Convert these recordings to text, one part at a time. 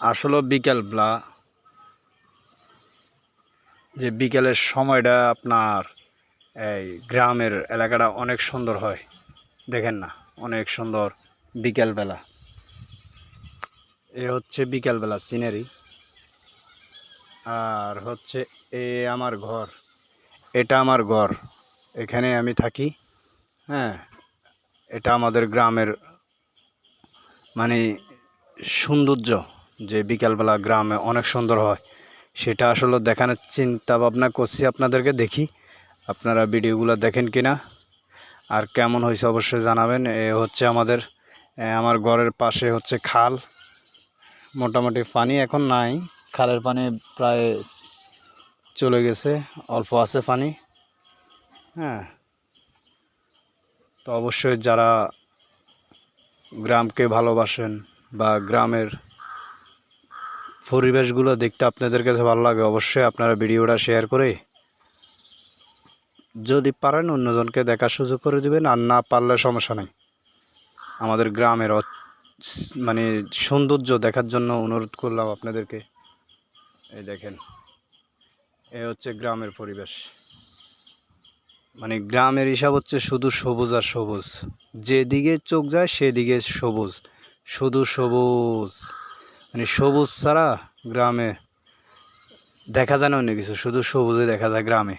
আসলে বিকেলবেলা যে বিকেলের সময়টা আপনার এই গ্রামের এলাকাটা অনেক সুন্দর হয়। দেখেন না, অনেক সুন্দর বিকেলবেলা। এ হচ্ছে বিকেলবেলা সিনারি। আর হচ্ছে এ আমার ঘর, এটা আমার ঘর। এখানে আমি থাকি হ্যাঁ এটা আমাদের গ্রামের মানে সৌন্দর্য। যে বিকালবেলা গ্রামে অনেক সুন্দর হয়, সেটা আসলে দেখানোর চিন্তা ভাবনা করছি আপনাদেরকে দেখি, আপনারা ভিডিওগুলো দেখেন কি না আর কেমন হয়েছে অবশ্যই জানাবেন, এ হচ্ছে আমাদের আমার ঘরের পাশে হচ্ছে খাল, মোটামুটি পানি এখন নাই, খালের পানি প্রায় চলে গেছে, অল্প আছে পানি হ্যাঁ। তো অবশ্যই যারা গ্রামকে ভালোবাসেন বা গ্রামের পরিবেশগুলো দেখতে আপনাদের কাছে ভালো লাগে, অবশ্যই আপনারা ভিডিওটা শেয়ার করে যদি পারেন অন্যজনকে দেখার সুযোগ করে দিবেন, আর না পারলে সমস্যা নেই। আমাদের গ্রামের মানে সৌন্দর্য দেখার জন্য অনুরোধ করলাম আপনাদেরকে। এই দেখেন, এ হচ্ছে গ্রামের পরিবেশ। মানে গ্রামের হিসাব হচ্ছে শুধু সবুজ আর সবুজ। যেদিকে চোখ যায় সেদিকে সবুজ। শুধু সবুজ। মানে সবুজ ছাড়া গ্রামে দেখা যায় না অন্য কিছু, শুধু সবুজে দেখা যায় গ্রামে।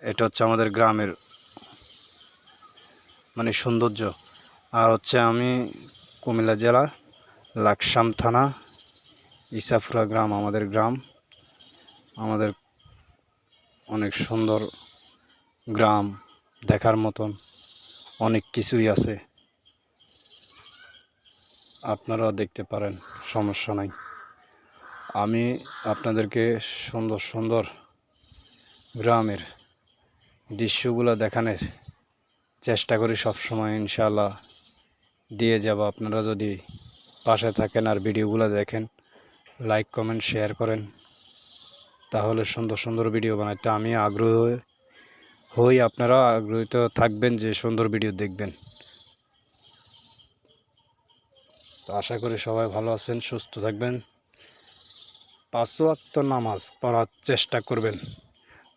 এটা হচ্ছে আমাদের গ্রামের মানে সৌন্দর্য। আর হচ্ছে আমি কুমিল্লা জেলা, লাকসাম থানা ইসাফুরা গ্রাম, আমাদের গ্রাম। আমাদের অনেক সুন্দর গ্রাম দেখার মতন অনেক কিছুই আছে। আপনারাও দেখতে পারেন, সমস্যা নাই। আমি আপনাদেরকে সুন্দর সুন্দর গ্রামের দৃশ্যগুলো দেখানোর চেষ্টা করি সবসময় ইনশাল্লাহ দিয়ে যাব। আপনারা যদি পাশে থাকেন আর ভিডিওগুলো দেখেন, লাইক, কমেন্ট, শেয়ার করেন, তাহলে সুন্দর সুন্দর ভিডিও বানাইতে আমি আগ্রহ হই, আপনারা আগ্রহীত থাকবেন যে সুন্দর ভিডিও দেখবেন। তো আশা করি সবাই ভালো আছেন, সুস্থ থাকবেন। পাঁচ ওয়াক্ত নামাজ পড়ার চেষ্টা করবেন।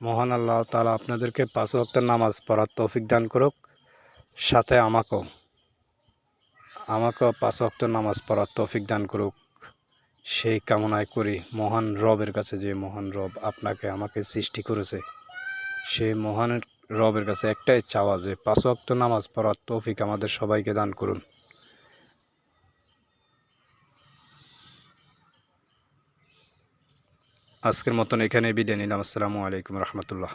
মহান আল্লাহ তাআলা আপনাদেরকে পাঁচ ওয়াক্ত নামাজ পড়ার তৌফিক দান করুক। সাথে আমাকেও আমাকেও পাঁচ ওয়াক্ত নামাজ পড়ার তৌফিক দান করুক। সেই কামনায় করি মহান রবের কাছে, যে মহান রব আপনাকে, আমাকে সৃষ্টি করেছে, সেই মহান রবের কাছে একটাই চাওয়া যে পাঁচ ওয়াক্ত নামাজ পড়ার তৌফিক আমাদের সবাইকে দান করুন। আজকের মতন এখানে বিদায় নিলাম আসসালামু আলাইকুম রহমতুল্লাহ